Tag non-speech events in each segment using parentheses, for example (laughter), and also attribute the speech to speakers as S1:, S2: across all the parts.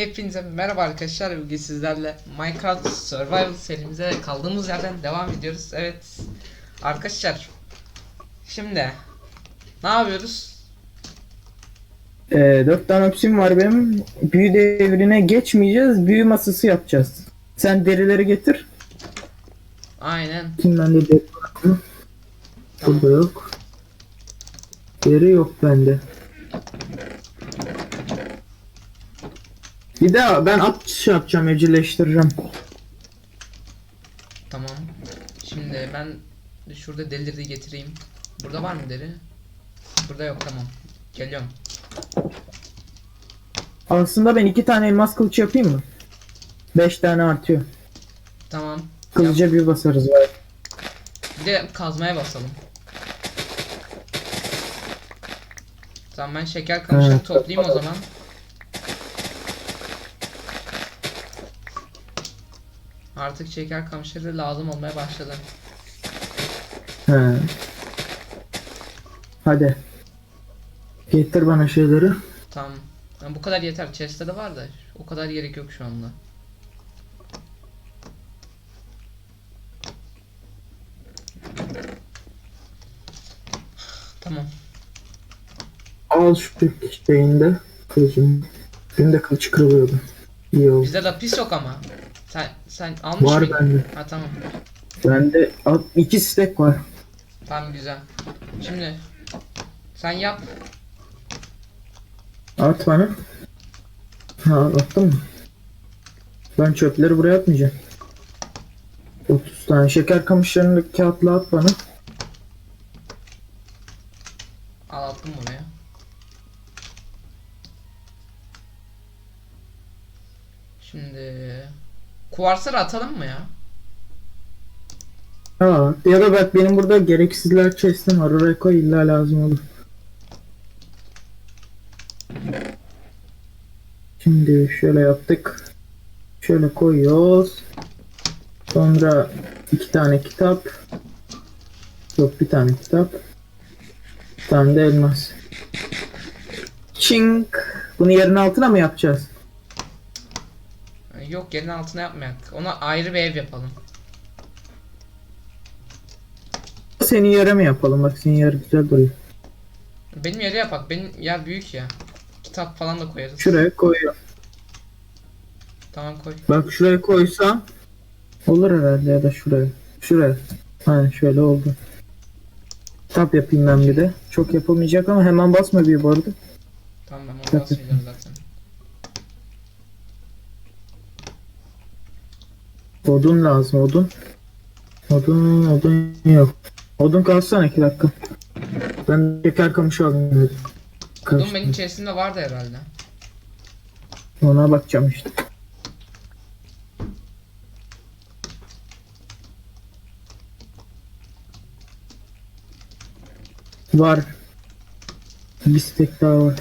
S1: Hepinize merhaba arkadaşlar. Bugün sizlerle Minecraft Survival serimize kaldığımız yerden devam ediyoruz. Evet. Arkadaşlar. Şimdi ne yapıyoruz?
S2: Ee, dört tane opsim var benim. Büyü devrine geçmeyeceğiz. Büyü masası yapacağız. Sen derileri getir.
S1: Aynen.
S2: Kim bende deri var mı? Burada yok. Deri yok bende. Bir daha ben at şey yapacağım, evcilleştireceğim.
S1: Tamam. Şimdi ben şurada delileri getireyim. Burada var mı deri? Burada yok tamam. Geliyorum.
S2: Aslında ben iki tane elmas kılıç yapayım mı? Beş tane artıyor.
S1: Tamam. Yap.
S2: Kılıca bir basarız. var.
S1: Bir de kazmaya basalım. Tamam ben şeker kamışını
S2: Evet.
S1: toplayayım o zaman. Artık şeker kamışları lazım olmaya başladı.
S2: He. Hadi. Getir bana şeyleri.
S1: Tamam. Yani bu kadar yeter. Chest'te de var da o kadar gerek yok şu anda. Tamam.
S2: Al şu şeyini de kılıcını. Benim de kılıç kırılıyordu. İyi oldu.
S1: Bizde lapis yok ama. Sen sen almış
S2: Var
S1: mıydın?
S2: bende.
S1: Ha tamam.
S2: Bende iki stack var.
S1: Tamam güzel. Şimdi sen yap.
S2: At bana. Ha attın mı? Ben çöpleri buraya atmayacağım. 30 tane şeker kamışlarını kağıtla at bana.
S1: Al attım buraya. Şimdi kuvarsları atalım mı ya?
S2: Ha, ya da bak benim burada gereksizler chest'im var. Oraya koy illa lazım olur. Şimdi şöyle yaptık. Şöyle koyuyoruz. Sonra iki tane kitap. Yok bir tane kitap. Bir tane de elmas. Çink. Bunu yerin altına mı yapacağız?
S1: Yok yerin altına yapmayak. Ona ayrı bir ev yapalım.
S2: Senin yere mi yapalım? Bak senin yer güzel duruyor.
S1: Benim yere yapak. Benim yer büyük ya. Kitap falan da koyarız.
S2: Şuraya koyuyor.
S1: Tamam koy.
S2: Bak şuraya koysam olur herhalde ya da şuraya. Şuraya. Ha şöyle oldu. Tap yapayım ben bir de. Çok yapamayacak ama hemen basma bir bu arada.
S1: Tamam ben onu basmayacağım zaten.
S2: Odun lazım odun. Odun odun yok. Odun kalsana iki dakika. Ben şeker kamışı alayım dedim.
S1: Bunun
S2: Karıştı.
S1: benim içerisinde vardı herhalde.
S2: Ona bakacağım işte. Var. Bir stek daha var.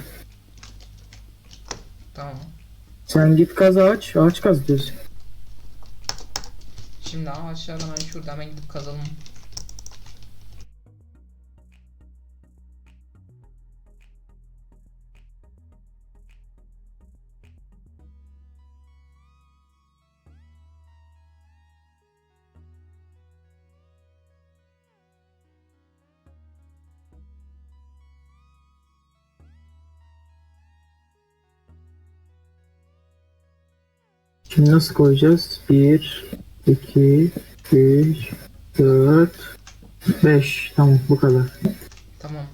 S1: Tamam.
S2: Sen git kaz ağaç. Ağaç kaz diyorsun.
S1: Şimdi ağaçlar hemen şurada hemen gidip kazalım.
S2: Şimdi nasıl koyacağız? 1, 2, 3, 4, 5. Tamam bu kadar.
S1: Tamam.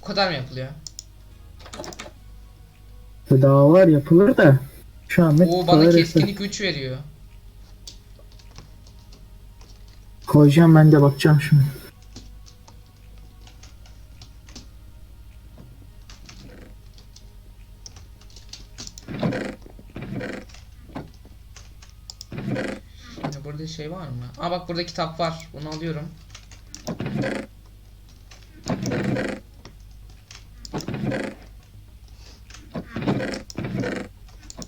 S1: Bu kadar mı yapılıyor?
S2: Daha var yapılır da. Şu an ne
S1: Oo bana keskinlik 3 veriyor.
S2: Koyacağım ben de bakacağım şimdi.
S1: Şey var mı? Aa bak burada kitap var. Bunu alıyorum.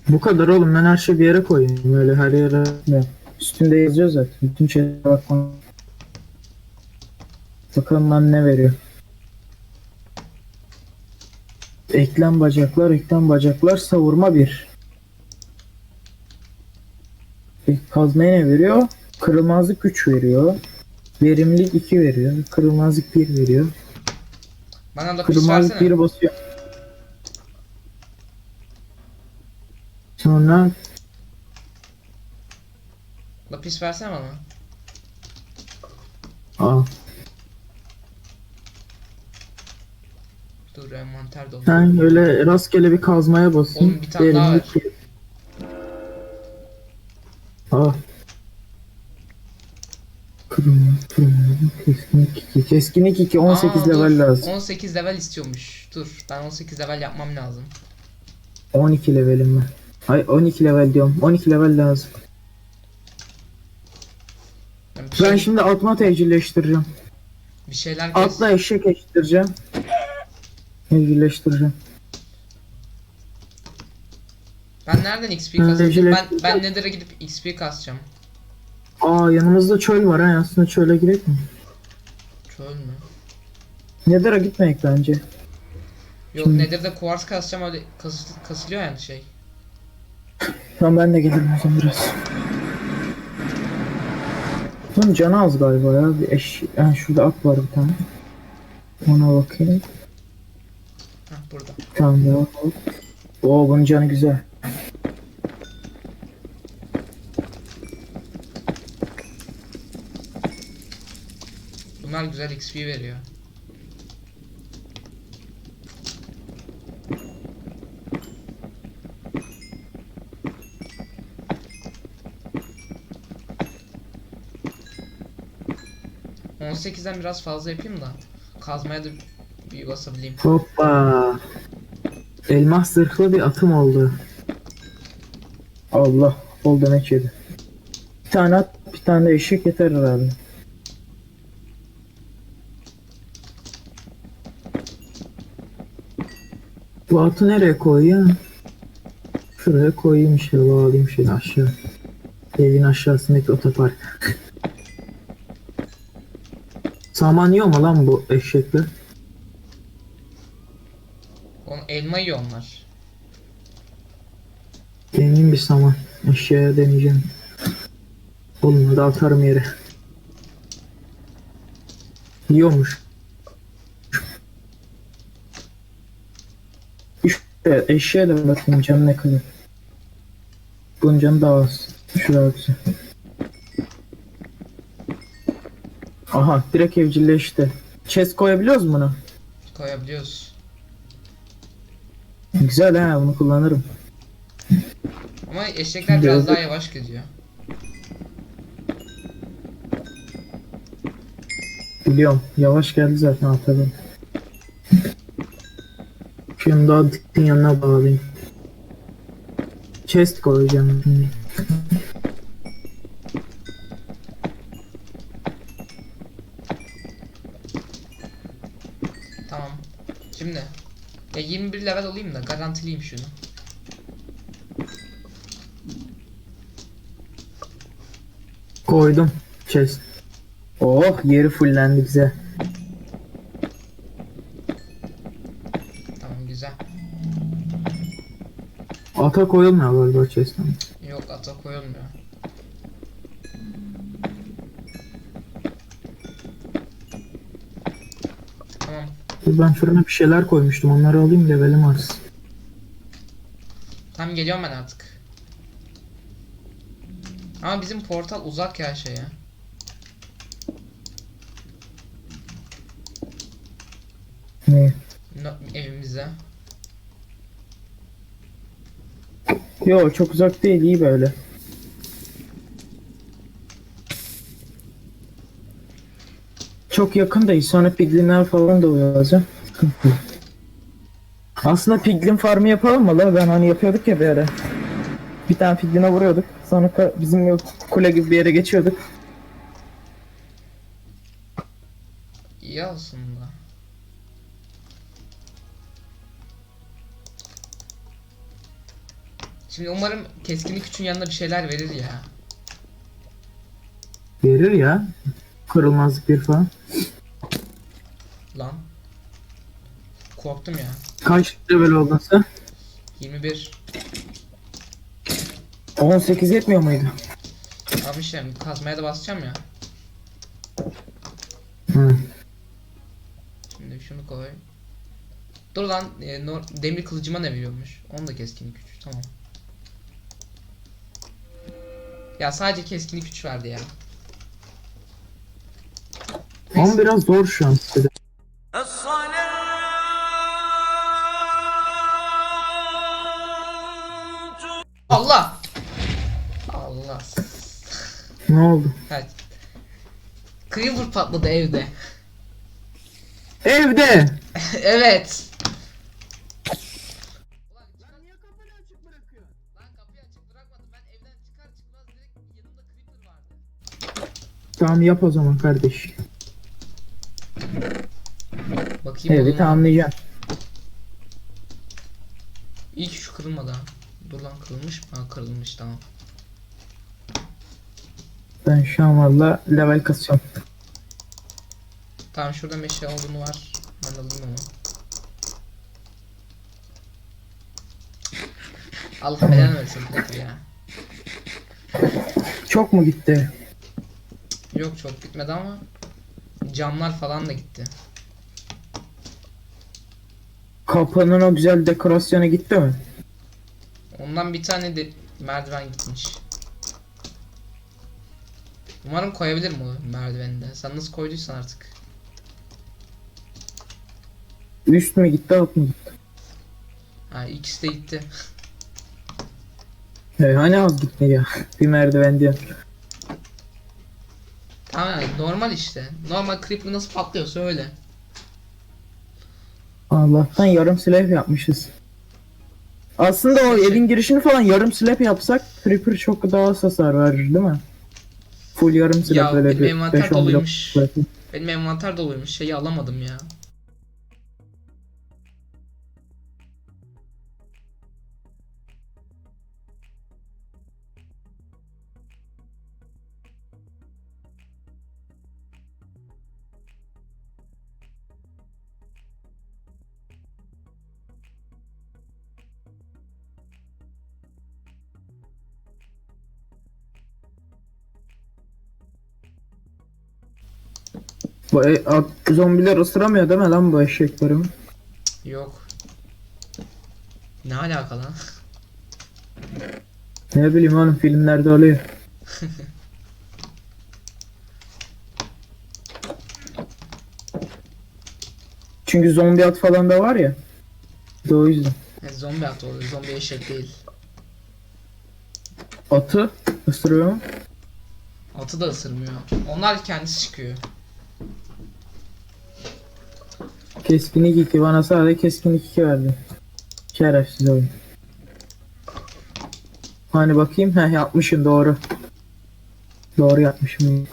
S2: Bu kadar oğlum ben her şeyi bir yere koyayım. Öyle her yere ne? Üstünde yazıyor zaten. Bütün şeylere bakmam. Bakalım lan ne veriyor. Eklem bacaklar, eklem bacaklar, savurma bir. kazmaya ne veriyor? Kırılmazlık 3 veriyor. Verimlilik 2 veriyor. Kırılmazlık 1 veriyor.
S1: Bana lapis
S2: Kırılmazlık
S1: versene.
S2: 1 basıyor. Sonra
S1: Lapis versene bana.
S2: aa,
S1: Dur envanter dolu.
S2: sen öyle rastgele bir kazmaya basın.
S1: Oğlum bir tane daha
S2: Verimlilik Keskinlik 2. Keskinlik 2 18
S1: Aa, dur.
S2: level lazım.
S1: 18 level istiyormuş. Dur ben 18 level yapmam lazım.
S2: 12 levelim ben. Ay 12 level diyorum. 12 level lazım.
S1: Ben bir,
S2: Ben
S1: şey,
S2: şimdi atma evcilleştireceğim.
S1: bir şeyler kes.
S2: Atla eşek eşittireceğim. Evcilleştireceğim.
S1: Ben nereden XP kasacağım? Ben, ben Nether'a gidip XP kasacağım.
S2: Aa yanımızda çöl var ha aslında çöle gidelim mi?
S1: Çöl mü?
S2: Nether'a gitmeyek bence.
S1: Yok
S2: Şimdi-
S1: Nether'da quartz kasacağım öyle kas, kasılıyor yani şey.
S2: Tamam ben de gelirim o zaman biraz. Bunun canı az galiba ya. Bir eş... Yani şurada at var bir tane. Ona bakayım.
S1: Hah burada.
S2: Tamam ya. Oo bunun canı güzel.
S1: Bunlar güzel XP veriyor. ...18'den biraz fazla yapayım da... ...kazmaya da bir basabileyim.
S2: Hoppa. Elmas zırhlı bir atım oldu. Allah. Bol demek yedi. Bir tane at, bir tane eşek yeter herhalde. Bu atı nereye koyayım? Şuraya koyayım işte bağlayayım şöyle aşağı. Evin aşağısındaki otopark. Saman yiyor mu lan bu eşekler?
S1: Onun elma yiyor onlar.
S2: Deneyim bir saman. Eşeğe deneyeceğim. Olmadı atarım yere. Yiyormuş. İşte eşeğe de bakayım canı ne kadar. Bunun canı daha az. Şuraya güzel. Aha direkt evcilleşti. Chest koyabiliyoruz mu buna?
S1: Koyabiliyoruz.
S2: Güzel ha bunu kullanırım.
S1: Ama eşekler biraz daha yavaş gidiyor.
S2: Biliyorum. Yavaş geldi zaten atalım. Şimdi daha diktin yanına bağlayayım. Chest koyacağım şimdi.
S1: Tamam. Şimdi. Ya 21 level olayım da garantileyim şunu.
S2: Koydum. Chest. Oh yeri fullendi bize.
S1: Tamam güzel.
S2: Ata koyulmuyor galiba chest'ten.
S1: Yok ata koyulmuyor. Tamam.
S2: Dur Ben fırına bir şeyler koymuştum. Onları alayım levelim artsın.
S1: Tamam geliyorum ben artık. Ama bizim portal uzak ya şeye.
S2: Yo çok uzak değil iyi böyle. Çok yakın değil. Sonra piglinler falan da uyaracağım. (laughs) Aslında piglin farmı yapalım mı la? Ben hani yapıyorduk ya bir ara. Bir tane pigline vuruyorduk. Sonra bizim kule gibi bir yere geçiyorduk.
S1: İyi aslında. Şimdi umarım keskinlik üçün yanında bir şeyler verir ya.
S2: Verir ya. Kırılmazlık bir falan.
S1: Lan. Korktum ya.
S2: Kaç level oldun sen?
S1: 21.
S2: 18 yetmiyor muydu?
S1: Tamam işte kazmaya da basacağım ya.
S2: Hı.
S1: Şimdi şunu koy. Dur lan e, demir kılıcıma ne veriyormuş? Onu da keskinlik güç. Tamam. Ya sadece keskinlik güç verdi ya.
S2: Ama biraz zor şu an.
S1: Allah! Allah.
S2: Ne oldu?
S1: Evet. Creeper patladı evde.
S2: Evde. (laughs)
S1: evet.
S2: Tamam yap o zaman kardeş.
S1: Bakayım
S2: Evet
S1: oğlum.
S2: anlayacağım.
S1: İyi ki şu kırılmadı ha. Dur lan kırılmış mı? Ha kırılmış tamam.
S2: Ben şu an valla level kasıyorum.
S1: Tamam şurada meşe olduğunu var. Ben alayım onu. Allah belanı versin Creeper ya.
S2: Çok mu gitti?
S1: Yok çok gitmedi ama camlar falan da gitti.
S2: Kapının o güzel dekorasyonu gitti mi?
S1: Ondan bir tane de merdiven gitmiş. Umarım koyabilirim o merdiveni de. Sen nasıl koyduysan artık.
S2: Üst mü gitti alt mı gitti?
S1: Ha ikisi de gitti.
S2: Ee, (laughs) hani az gitti ya. (laughs) Bir merdiven diyor.
S1: Yani normal işte. Normal creeper nasıl patlıyorsa öyle.
S2: Allah'tan yarım slab yapmışız. Aslında o evin girişini falan yarım slab yapsak Creeper çok daha az hasar verir değil mi? Full yarım slab
S1: Ya,
S2: böyle
S1: benim
S2: bir
S1: envanter
S2: 5-10 blok
S1: doluymuş. Benim envanter doluymuş. Şeyi alamadım ya.
S2: Bu e, a- zombiler ısıramıyor değil mi lan bu eşeklerimi?
S1: Yok. Ne alaka lan?
S2: Ne bileyim oğlum filmlerde oluyor. (laughs) Çünkü zombi at falan da var ya. Bir de o yüzden.
S1: E, zombi at oluyor. Zombi eşek değil.
S2: Atı ısırıyor mu?
S1: Atı da ısırmıyor. Onlar kendisi çıkıyor.
S2: Keskinlik 2 bana sadece keskinlik 2 verdi. Şerefsiz oyun. Hani bakayım he yapmışım doğru. Doğru yapmışım.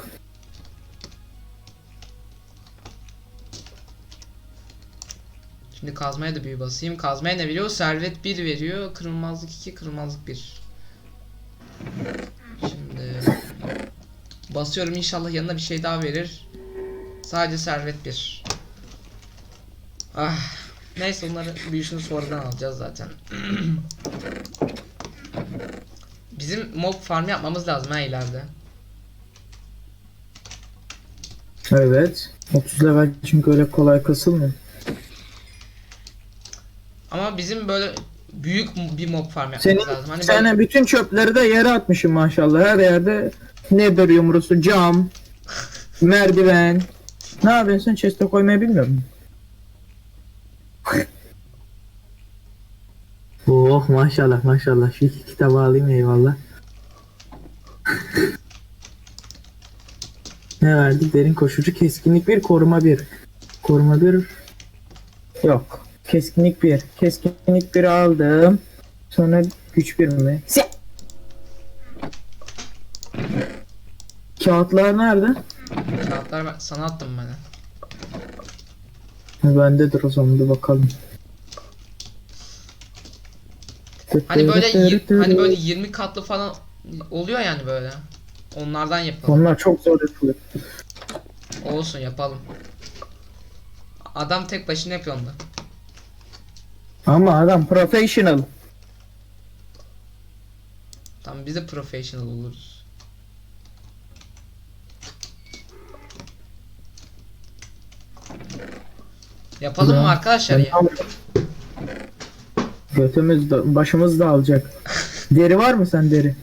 S1: Şimdi kazmaya da büyü basayım. Kazmaya ne veriyor? Servet 1 veriyor. Kırılmazlık 2, kırılmazlık 1. Şimdi basıyorum inşallah yanına bir şey daha verir. Sadece servet 1. Ah. Neyse onları büyüsünü sonradan alacağız zaten. (clears throat) Bizim mob farm yapmamız lazım ha ileride.
S2: Evet. 30 level çünkü öyle kolay kasılmıyor.
S1: Ama bizim böyle büyük bir mob farm yapmamız
S2: Senin,
S1: lazım. Hani
S2: sen
S1: böyle-
S2: bütün çöpleri de yere atmışım maşallah. Her yerde nether yumrusu, cam, (laughs) merdiven. Ne yapıyorsun chest'e koymayı bilmiyor musun? Oh maşallah maşallah. Şu iki kitabı alayım eyvallah. ne verdik? Derin koşucu keskinlik bir koruma bir. Koruma bir. Yok. Keskinlik bir. Keskinlik bir aldım. Sonra güç bir mi? Se- Kağıtlar nerede?
S1: Kağıtlar ben, sana attım ben.
S2: Bendedir o zaman bir bakalım.
S1: Hani böyle yir- hani böyle 20 katlı falan oluyor yani böyle. Onlardan yapalım.
S2: Onlar çok zor yapılıyor.
S1: Olsun yapalım. Adam tek başına yapıyor onu.
S2: Ama adam professional.
S1: Tamam biz de professional oluruz. Yapalım mı arkadaşlar ya?
S2: Götümüz de, başımız da alacak. deri var mı sen deri?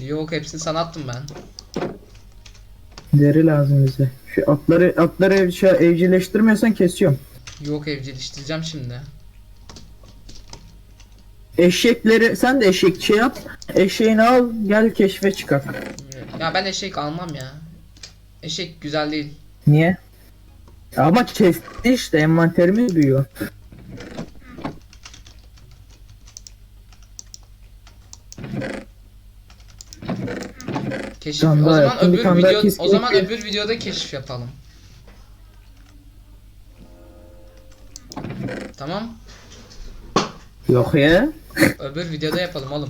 S1: Yok hepsini sana attım ben.
S2: Deri lazım bize. Şu atları atları ev, şey, evcilleştirmiyorsan kesiyorum.
S1: Yok evcilleştireceğim şimdi.
S2: Eşekleri sen de eşek şey yap. Eşeğini al gel keşfe çıkar.
S1: Ya ben eşek almam ya. Eşek güzel değil.
S2: Niye? Ama kesti işte envanterimiz büyüyor.
S1: Keşif.
S2: Tamam,
S1: o zaman öbür video o zaman öbür videoda keşif yapalım. Tamam.
S2: Yok ya.
S1: Öbür videoda yapalım oğlum.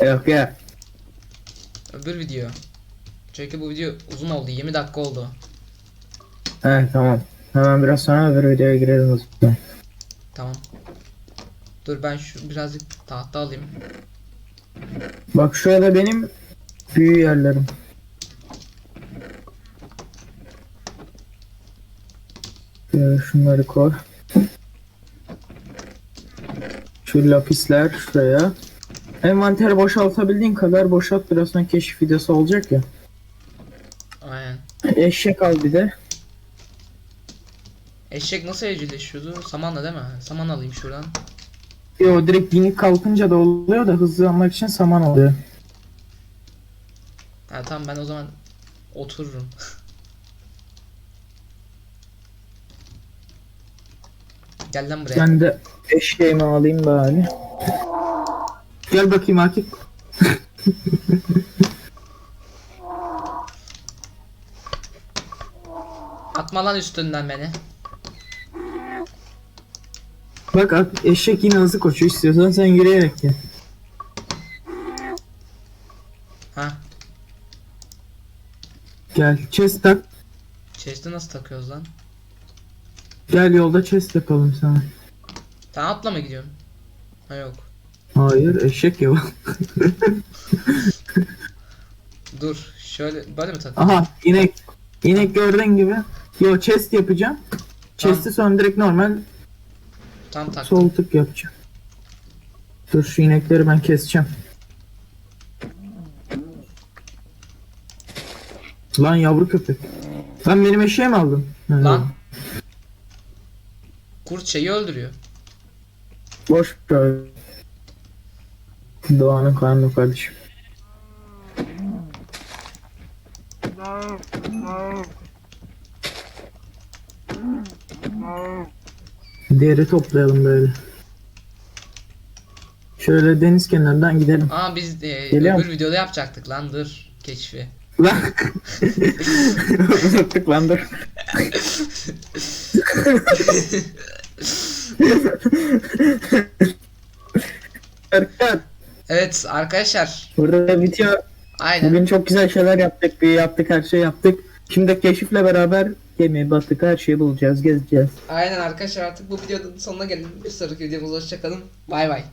S2: Yok ya.
S1: Öbür video. Çünkü bu video uzun oldu. 20 dakika oldu.
S2: He tamam. Hemen biraz sonra öbür videoya girelim o zaman.
S1: Tamam. Dur ben şu birazcık tahta alayım.
S2: Bak şurada benim büyü yerlerim. Şöyle şunları koy. Şu lapisler şuraya. Envanteri boşaltabildiğin kadar boşalt biraz sonra keşif videosu olacak ya.
S1: Aynen.
S2: Eşek al bir de.
S1: Eşek nasıl evcilleşiyordu? Samanla değil mi? Saman alayım şuradan.
S2: Yo direkt dinik kalkınca da oluyor da hızlı almak için saman oluyor.
S1: Ha tamam ben o zaman otururum. (laughs) Gel lan buraya.
S2: Ben de eşeğimi alayım bari. Gel bakayım Akif.
S1: Atma lan üstünden beni.
S2: Bak Ak- eşek yine hızlı koşuyor istiyorsan sen yürüyerek gel.
S1: Ha.
S2: Gel chest tak.
S1: Chest'i nasıl takıyoruz lan?
S2: Gel yolda chest yapalım sana.
S1: Sen atla mı gidiyorsun? Ha yok.
S2: Hayır eşek ya. (laughs)
S1: Dur. Şöyle böyle mi tak?
S2: Aha inek. İnek gördüğün gibi. Yo chest yapacağım. Chest'i sonra direkt normal
S1: Tam tak.
S2: sol tık yapacağım. Dur şu inekleri ben keseceğim. Lan yavru köpek. Lan benim eşeği mi aldın? Ha,
S1: Lan. Kurt şeyi öldürüyor.
S2: Boş ver. Doğanın kanunu kardeşim. Deri toplayalım böyle. Şöyle deniz kenarından gidelim.
S1: Aa biz e,
S2: Geliyor
S1: öbür videoda yapacaktık lan dur. Keşfi.
S2: Lan. (laughs) Unuttuk lan dur. Erkan,
S1: Evet arkadaşlar.
S2: burada bitiyor.
S1: Aynen.
S2: Bugün çok güzel şeyler yaptık. Bir yaptık her şey yaptık. Şimdi keşifle beraber gemi, batık her şeyi bulacağız, gezeceğiz.
S1: Aynen arkadaşlar artık bu videonun sonuna gelin. Bir sonraki videomuzda hoşçakalın. Bay bay.